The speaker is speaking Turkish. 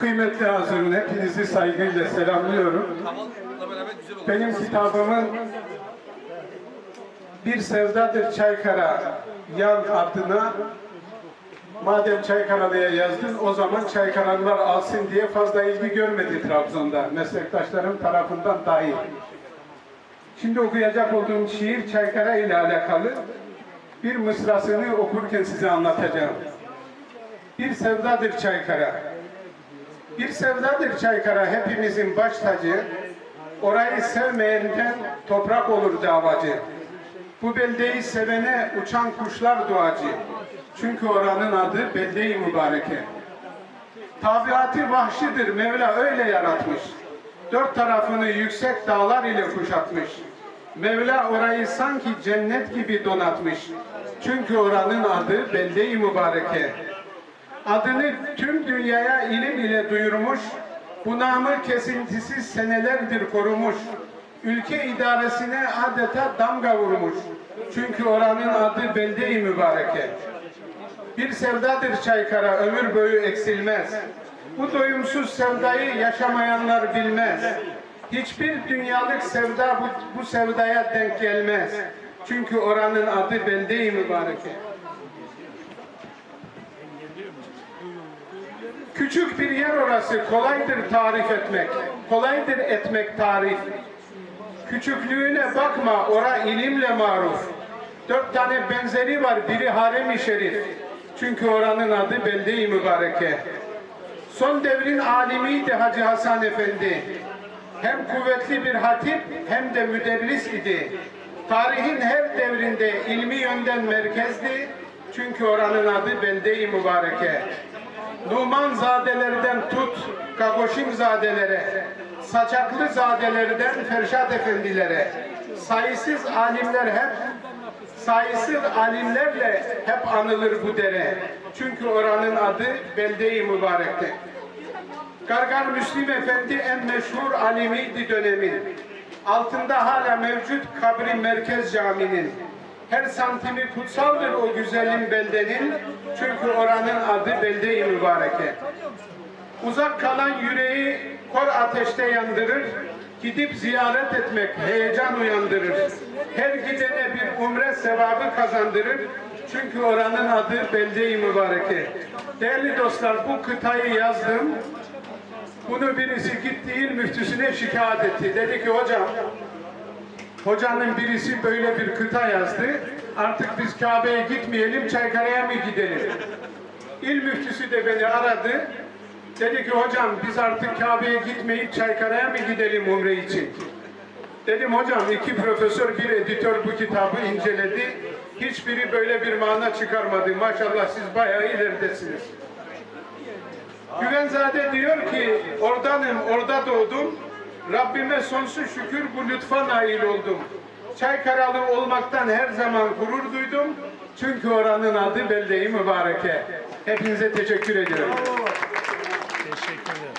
Kıymetli hazırın, hepinizi saygıyla selamlıyorum. Benim kitabımın Bir Sevdadır Çaykara yan adına madem Çaykaralı'ya yazdın o zaman Çaykaralılar alsın diye fazla ilgi görmedi Trabzon'da meslektaşlarım tarafından dahil. Şimdi okuyacak olduğum şiir Çaykara ile alakalı bir mısrasını okurken size anlatacağım. Bir sevdadır Çaykara. Bir sevdadır Çaykara hepimizin baş tacı. Orayı sevmeyenden toprak olur davacı. Bu beldeyi sevene uçan kuşlar duacı. Çünkü oranın adı belde-i mübareke. Tabiatı vahşidir Mevla öyle yaratmış. Dört tarafını yüksek dağlar ile kuşatmış. Mevla orayı sanki cennet gibi donatmış. Çünkü oranın adı belde-i mübareke. Adını tüm dünyaya ilim ile duyurmuş, bu namı kesintisiz senelerdir korumuş. Ülke idaresine adeta damga vurmuş. Çünkü oranın adı belde-i mübareke. Bir sevdadır Çaykara, ömür boyu eksilmez. Bu doyumsuz sevdayı yaşamayanlar bilmez. Hiçbir dünyalık sevda bu, bu sevdaya denk gelmez. Çünkü oranın adı belde-i mübareke. Küçük bir yer orası, kolaydır tarif etmek. Kolaydır etmek tarif. Küçüklüğüne bakma, ora ilimle maruf. Dört tane benzeri var, biri harem-i şerif. Çünkü oranın adı belde-i mübareke. Son devrin alimiydi Hacı Hasan Efendi. Hem kuvvetli bir hatip hem de müderris idi. Tarihin her devrinde ilmi yönden merkezdi. Çünkü oranın adı belde-i mübareke. Numan zadelerden tut Kagoşim zadelere, saçaklı zadelerden Ferşat efendilere, sayısız alimler hep sayısız alimlerle hep anılır bu dere. Çünkü oranın adı belde-i mübarekte. Gargar Müslim Efendi en meşhur alimiydi dönemin. Altında hala mevcut kabri merkez caminin. Her santimi kutsaldır o güzelim beldenin. Çünkü oranın adı belde-i mübareke. Uzak kalan yüreği kor ateşte yandırır. Gidip ziyaret etmek heyecan uyandırır. Her gidene bir umre sevabı kazandırır. Çünkü oranın adı belde-i mübareke. Değerli dostlar bu kıtayı yazdım. Bunu birisi gitti müftüsüne şikayet etti. Dedi ki hocam Hocanın birisi böyle bir kıta yazdı. Artık biz Kabe'ye gitmeyelim, Çaykara'ya mı gidelim? İl müftüsü de beni aradı. Dedi ki hocam biz artık Kabe'ye gitmeyip Çaykara'ya mı gidelim umre için? Dedim hocam iki profesör bir editör bu kitabı inceledi. Hiçbiri böyle bir mana çıkarmadı. Maşallah siz bayağı ileridesiniz. Güvenzade diyor ki oradanım, orada doğdum. Rabbime sonsuz şükür bu lütfa nail oldum. Çaykaralı olmaktan her zaman gurur duydum. Çünkü oranın adı belleyi mübareke. Hepinize teşekkür ediyorum. Teşekkür.